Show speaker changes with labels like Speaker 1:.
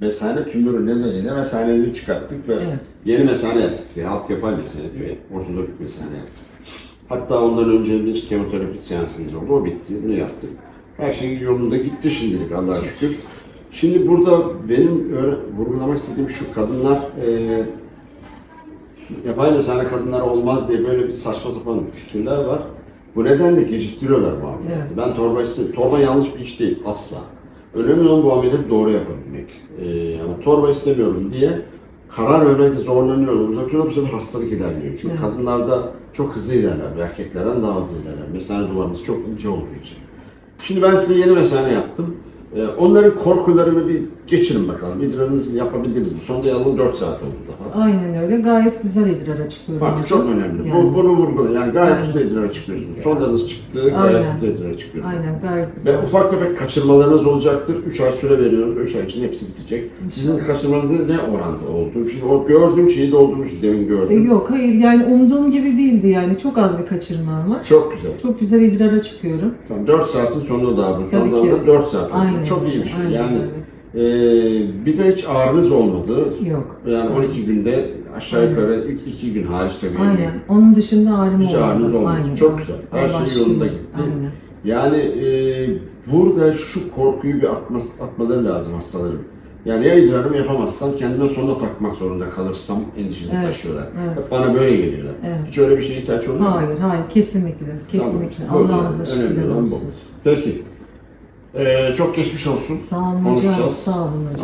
Speaker 1: mesane tümörü nedeniyle mesanemizi çıkarttık ve
Speaker 2: Evet.
Speaker 1: yeni mesane yaptık. Size alt yapay mesane diyor ya, ortodok mesane yaptık. Hatta ondan önce bir kemoterapi seansımız oldu, o bitti, bunu yaptık. Her şey yolunda gitti şimdilik Allah'a şükür. Şimdi burada benim vurgulamak istediğim şu kadınlar e, yapay mesane kadınlar olmaz diye böyle bir saçma sapan fikirler var. Bu nedenle geciktiriyorlar bu.
Speaker 2: Evet.
Speaker 1: Ben torba istedim. Torba yanlış bir iş değil asla. Önemli olan bu ameliyatı doğru yapabilmek. Ee, yani torba istemiyorum diye karar vermekte zorlanıyorlar. Uzatıyorlar bu sefer hastalık ilerliyor. Çünkü
Speaker 2: Evet.
Speaker 1: kadınlarda çok hızlı ilerler. Erkeklerden daha hızlı ilerler. Mesane duvarımız çok ince olduğu için. Şimdi ben size yeni mesane yaptım. Ee, onların korkularını bir geçirin bakalım. İdrarınızı yapabildiniz mi? Sonunda yalan 4 saat oldu daha.
Speaker 2: Aynen öyle. Gayet güzel idrara çıkıyorum.
Speaker 1: Bak çok önemli.
Speaker 2: Yani.
Speaker 1: Bu, bunu vurgulayın. Yani gayet güzel idrara çıkıyorsunuz. Sonlarınız çıktı, gayet
Speaker 2: Aynen.
Speaker 1: güzel idrara çıkıyorsunuz.
Speaker 2: Aynen gayet güzel.
Speaker 1: Ve ufak tefek kaçırmalarınız olacaktır. 3 ay süre veriyoruz. 3 ay içinde hepsi bitecek. Sizin kaçırmalarınız ne oranda oldu? Şimdi o gördüğüm şeyi doldurmuş demin
Speaker 2: E,
Speaker 1: gördüm.
Speaker 2: Yok hayır yani umduğum gibi değildi yani. Çok az bir kaçırmam var.
Speaker 1: Çok güzel.
Speaker 2: Çok güzel idrara çıkıyorum.
Speaker 1: Tamam, 4 saatin sonunda daha bu. Sonunda
Speaker 2: ki.
Speaker 1: da 4 saat oldu.
Speaker 2: Aynen.
Speaker 1: Çok iyi bir şey.
Speaker 2: Aynen
Speaker 1: yani e, bir de hiç ağrınız olmadı.
Speaker 2: Yok.
Speaker 1: Yani 12 günde aşağı
Speaker 2: Aynen.
Speaker 1: yukarı ilk 2 gün hariç tabii.
Speaker 2: Aynen. Onun dışında ağrım
Speaker 1: Hiç
Speaker 2: olmadı.
Speaker 1: ağrınız olmadı.
Speaker 2: Aynen.
Speaker 1: Çok güzel. Her
Speaker 2: Allah
Speaker 1: şey yolunda gitti.
Speaker 2: Aynen.
Speaker 1: Yani e, burada şu korkuyu bir atma, atmaları lazım hastalarım. Yani ya idrarımı yapamazsam kendime sonuna takmak zorunda kalırsam endişesini
Speaker 2: Evet,
Speaker 1: taşıyorlar.
Speaker 2: evet.
Speaker 1: Hep bana böyle geliyorlar.
Speaker 2: Evet.
Speaker 1: Hiç öyle bir şeye ihtiyaç oluyor mu?
Speaker 2: Hayır, hayır. Kesinlikle. Kesinlikle.
Speaker 1: Tamam,
Speaker 2: Allah'ınıza
Speaker 1: öyle. Önemli
Speaker 2: şükürler
Speaker 1: olan bu.
Speaker 2: olsun.
Speaker 1: Peki. Ee, çok geçmiş olsun.
Speaker 2: Sağ olun hocam.
Speaker 1: Konuşacağız.
Speaker 2: Sağ olun hocam.